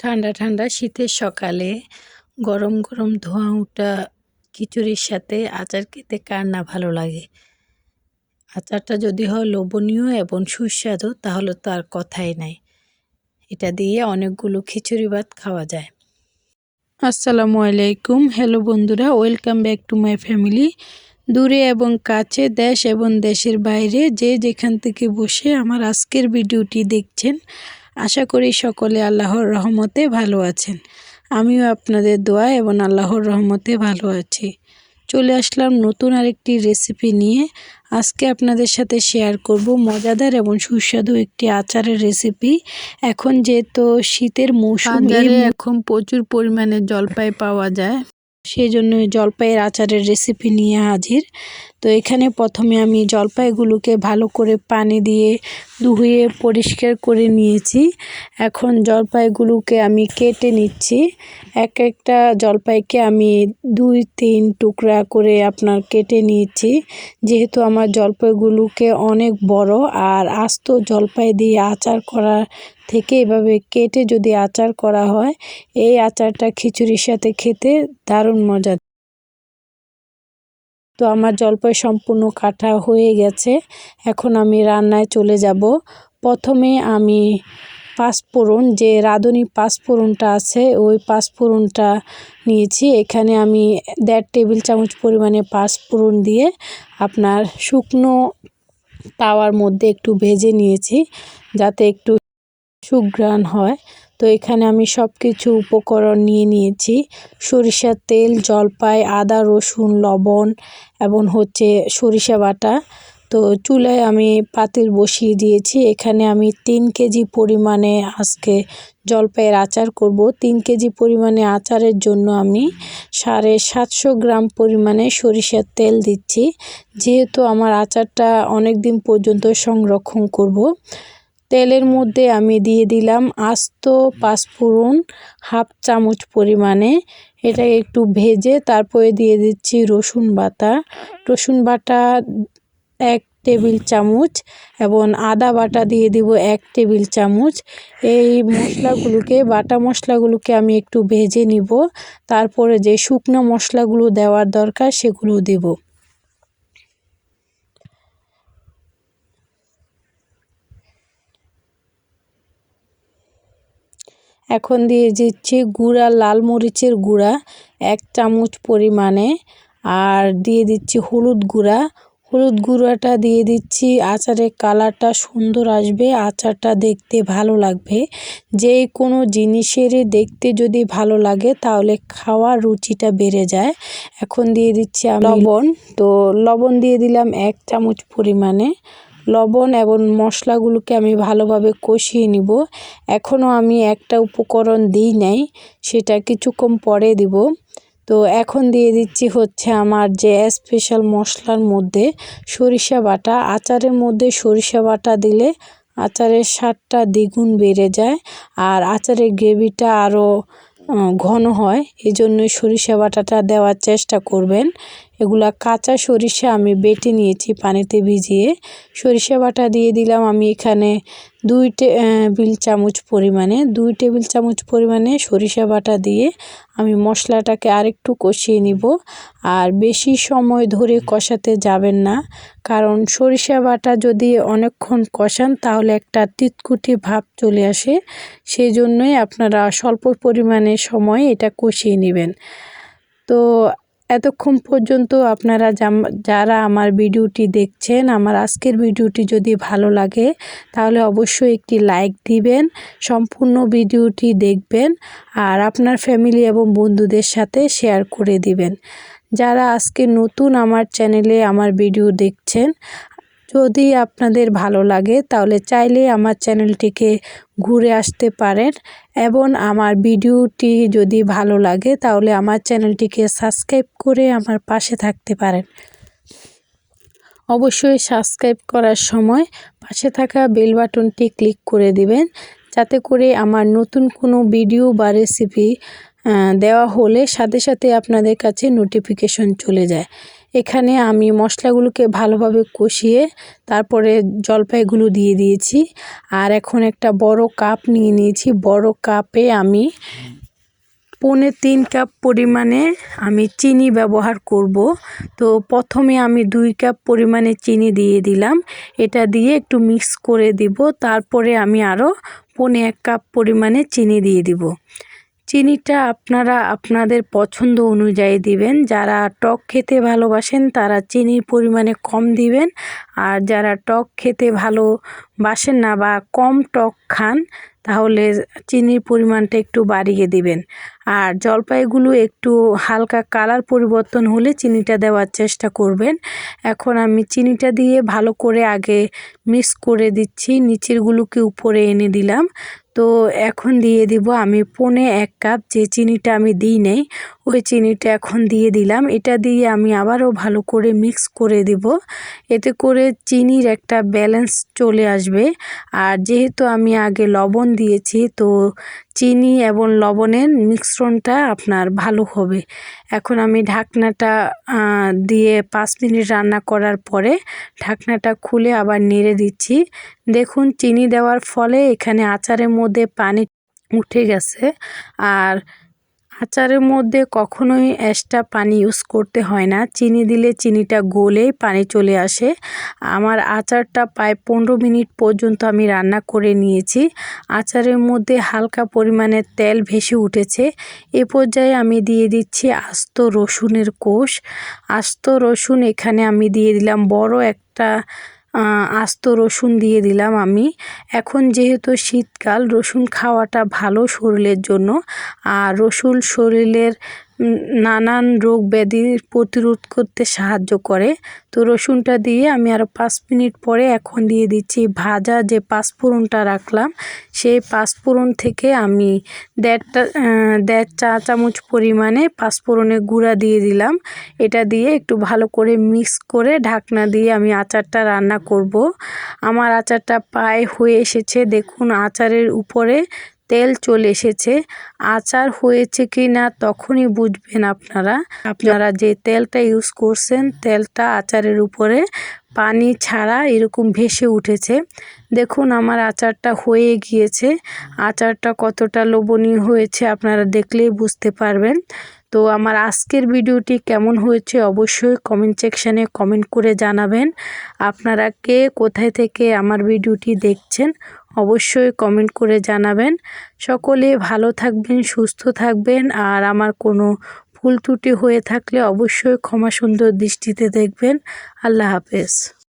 ঠান্ডা ঠান্ডা শীতের সকালে গরম গরম ধোঁয়া ওঠা খিচুড়ির সাথে আচার খেতে কার না ভালো লাগে? আচারটা যদি হয় লোভনীয় এবং সুস্বাদু, তাহলে তো আর কথাই নাই। এটা দিয়ে অনেকগুলো খিচুড়ি ভাত খাওয়া যায়। আসসালামু আলাইকুম। হ্যালো বন্ধুরা, welcome back to my family. দূরে এবং কাছে দেশ এবং দেশের বাইরে যে যেখান থেকে বসে আমার আজকের ভিডিওটি দেখছেন আশা করি সকলে আল্লাহর রহমতে ভালো আছেন। আমিও আপনাদের দোয়া এবং আল্লাহর রহমতে ভালো আছি। চলে আসলাম নতুন আরেকটি রেসিপি নিয়ে। আজকে আপনাদের সাথে শেয়ার করব মজাদার এবং সুস্বাদু একটি আচারের রেসিপি এখন যেহেতু শীতের মৌসুম এখন প্রচুর পরিমাণে জলপাই পাওয়া যায়। সেই জন্য জলপাইয়ের আচারের রেসিপি নিয়ে হাজির। তো এখানে প্রথমে আমি জলপাইগুলোকে ভালো করে পানি দিয়ে ধুয়ে পরিষ্কার করে নিয়েছি। এখন জলপাইগুলোকে আমি কেটে নিচ্ছি। এক একটা জলপাইকে আমি দুই, তিন টুকরা করে আপনার কেটে নিয়েছি। যেহেতু আমার জলপাইগুলোকে অনেক বড় আর আস্ত জলপাই দিয়ে আচার করা থেকে এভাবে কেটে যদি আচার করা হয়, এই আচারটা খিচুড়ির সাথে খেতে দারুণ মজা। তো আমার জলপাই সম্পূর্ণ কাটা হয়ে গেছে। এখন আমি রান্নায় চলে যাব। প্রথমে আমি পাঁচফোড়ন, যে রাঁধুনি পাঁচফোড়নটা আছে, ওই পাঁচফোড়নটা নিয়েছি। এখানে আমি দেড় টেবিল চামচ পরিমাণে পাঁচফোড়ন দিয়ে আপনার শুকনো তাওয়ার মধ্যে একটু ভেজে নিয়েছি, যাতে একটু সুঘ্রাণ হয়। তো এখানে আমি সব কিছু উপকরণ নিয়ে নিয়েছি। সরিষার তেল, জলপাই, আদা, রসুন, লবণ এবং হচ্ছে সরিষা বাটা। তো চুলায় আমি পাতিল বসিয়ে দিয়েছি। এখানে আমি তিন কেজি পরিমাণে আজকে জলপাইয়ের আচার করব। তিন কেজি পরিমাণে আচারের জন্য আমি সাড়ে সাতশো গ্রাম পরিমাণে সরিষার তেল দিচ্ছি। যেহেতু আমার আচারটা অনেক দিন পর্যন্ত সংরক্ষণ করব। তেলের মধ্যে আমি দিয়ে দিলাম আস্ত পাঁচফোড়ন হাফ চামচ পরিমাণে। এটা একটু ভেজে তারপরে দিয়ে দিচ্ছি রসুন বাটা। রসুন বাটা এক টেবিল চামচ এবং আদা বাটা দিয়ে দিব এক টেবিল চামচ। এই মশলাগুলোকে, বাটা মশলাগুলোকে আমি একটু ভেজে নিব। তারপরে যে শুকনো মশলাগুলো দেওয়ার দরকার সেগুলো দেব। এখন দিয়ে দিচ্ছি গুঁড়া লাল মরিচের গুঁড়া এক চামচ পরিমাণে। আর দিয়ে দিচ্ছি হলুদ গুঁড়া। হলুদ গুঁড়াটা দিয়ে দিচ্ছি আচারের কালারটা সুন্দর আসবে আচারটা দেখতে ভালো লাগবে। যে কোনো জিনিসেরই দেখতে যদি ভালো লাগে তাহলে খাওয়ার রুচিটা বেড়ে যায়। এখন দিয়ে দিচ্ছি লবণ। তো লবণ দিয়ে দিলাম এক চামচ পরিমাণে। লবণ এবং মশলাগুলোকে আমি ভালোভাবে কষিয়ে নিব। এখনও আমি একটা উপকরণ দিই নাই, সেটা কিছুক্ষণ পরে দিব। তো এখন দিয়ে দিচ্ছি হচ্ছে আমার যে স্পেশাল মশলার মধ্যে সরিষা বাটা। আচারের মধ্যে সরিষা বাটা দিলে আচারের স্বাদটা দ্বিগুণ বেড়ে যায় আর আচারের গ্রেভিটা আরও ঘন হয়। এই জন্যই সরিষা বাটাটা দেওয়ার চেষ্টা করবেন। এগুলা কাঁচা সরিষা আমি বেটে নিয়েছি পানিতে ভিজিয়ে। সরিষা বাটা দিয়ে দিলাম আমি এখানে দুই টেবিল চামচ পরিমাণে। দুই টেবিল চামচ পরিমাণে সরিষা বাটা দিয়ে আমি মশলাটাকে আরেকটু কষিয়ে নিব। আর বেশি সময় ধরে কষাতে যাবেন না, কারণ সরিষা বাটা যদি অনেকক্ষণ কষান তাহলে একটা তিতকুটি ভাব চলে আসে। সেই জন্যই আপনারা স্বল্প পরিমাণে সময় এটা কষিয়ে নেবেন। তো এতক্ষণ পর্যন্ত আপনারা যারা আমার ভিডিওটি দেখছেন, আমার আজকের ভিডিওটি যদি ভালো লাগে, তাহলে অবশ্যই একটি লাইক দিবেন, সম্পূর্ণ ভিডিওটি দেখবেন, আর আপনার ফ্যামিলি এবং বন্ধুদের সাথে শেয়ার করে দিবেন। যারা আজকে নতুন আমার চ্যানেলে আমার ভিডিও দেখছেন যদি আপনাদের ভালো লাগে, তাহলে চাইলে আমার চ্যানেলটিকে ঘুরে আসতে পারেন। এবং আমার ভিডিওটি যদি ভালো লাগে, তাহলে আমার চ্যানেলটিকে সাবস্ক্রাইব করে আমার পাশে থাকতে পারেন। অবশ্যই সাবস্ক্রাইব করার সময় পাশে থাকা বেল বাটনটি ক্লিক করে দিবেন, যাতে করে আমার নতুন কোনো ভিডিও বা রেসিপি দেওয়া হলে সাথে সাথে আপনাদের কাছে নোটিফিকেশন চলে যায়। এখানে আমি মশলাগুলোকে ভালোভাবে কষিয়ে তারপরে জলপাইগুলো দিয়ে দিয়েছি। আর এখন একটা বড় কাপ নিয়ে নিয়েছি। বড় কাপে আমি পৌনে তিন কাপ পরিমাণে আমি চিনি ব্যবহার করব। তো প্রথমে আমি দুই কাপ পরিমাণে চিনি দিয়ে দিলাম। এটা দিয়ে একটু মিক্স করে দিব। তারপরে আমি আরও পৌনে এক কাপ পরিমাণে চিনি দিয়ে দিব। চিনিটা আপনারা আপনাদের পছন্দ অনুযায়ী দিবেন। যারা টক খেতে ভালোবাসেন, তারা চিনির পরিমাণে কম দিবেন। আর যারা টক খেতে ভালোবাসেন না বা কম টক খান, তাহলে চিনির পরিমাণটা একটু বাড়িয়ে দিবেন। আর জলপাইগুলো একটু হালকা কালার পরিবর্তন হলে চিনিটা দেওয়ার চেষ্টা করবেন। এখন আমি চিনিটা দিয়ে ভালো করে আগে মিক্স করে দিচ্ছি। নিচেরগুলোকে উপরে এনে দিলাম। তো এখন দিয়ে দিব আমি পনে এক কাপ যে চিনিটা আমি দিই নেই ওই চিনিটা এখন দিয়ে দিলাম। এটা দিয়ে আমি আবারও ভালো করে মিক্স করে দিব। এতে করে চিনির একটা ব্যালেন্স চলে আসবে। আর যেহেতু আমি আগে লবণ দিয়েছি, তো চিনি এবং লবণের মিশ্রণটা আপনার ভালো হবে। এখন আমি ঢাকনাটা দিয়ে পাঁচ মিনিট রান্না করার পরে ঢাকনাটা খুলে আবার নেড়ে দিচ্ছি। দেখুন, চিনি দেওয়ার ফলে এখানে আচারের মধ্যে পানি উঠে গেছে। আর আচারের মধ্যে কখনোই এক্সট্রা পানি ইউজ করতে হয় না। চিনি দিলে চিনিটা গলেই পানি চলে আসে। আমার আচারটা প্রায় পনেরো মিনিট পর্যন্ত আমি রান্না করে নিয়েছি। আচারের মধ্যে হালকা পরিমাণে তেল ভেসে উঠেছে। এ পর্যায়ে আমি দিয়ে দিচ্ছি আস্ত রসুনের কোষ। আস্ত রসুন এখানে আমি দিয়ে দিলাম বড় একটা আস্ত রসুন দিয়ে দিলাম আমি। এখন যেহেতু শীতকাল, রসুন খাওয়াটা ভালো শরীরের জন্য। আর রসুন শরীরের নানান রোগ ব্যাধি প্রতিরোধ করতে সাহায্য করে। তো রসুনটা দিয়ে আমি আরও পাঁচ মিনিট পরে এখন দিয়ে দিচ্ছি ভাজা যে পাঁচফোড়নটা রাখলাম, সেই পাঁচফোড়ন থেকে আমি দেড়টা দেড় চা চামচ পরিমাণে পাঁচফোড়নের গুঁড়া দিয়ে দিলাম। এটা দিয়ে একটু ভালো করে মিক্স করে ঢাকনা দিয়ে আমি আচারটা রান্না করব। আমার আচারটা প্রায় হয়ে এসেছে। দেখুন আচারের উপরে তেল চলে এসেছে। আচার হয়েছে কি না তখনই বুঝবেন আপনারা। আপনারা যে তেলটা ইউজ করছেন, তেলটা আচারের উপরে পানি ছাড়া এরকম ভেসে উঠেছে। দেখুন আমার আচারটা হয়ে গিয়েছে। আচারটা কতটা লোভনীয় হয়েছে আপনারা দেখলেই বুঝতে পারবেন। তো আমার আজকের ভিডিওটি কেমন হয়েছে অবশ্যই কমেন্ট সেকশানে কমেন্ট করে জানাবেন। আপনারা কে কোথায় থেকে আমার ভিডিওটি দেখছেন অবশ্যই কমেন্ট করে জানাবেন। সকলে ভালো থাকবেন, সুস্থ থাকবেন আর আমার কোনো ভুল ত্রুটি হয়ে থাকলে অবশ্যই ক্ষমা সুন্দর দৃষ্টিতে দেখবেন। আল্লাহ হাফেজ।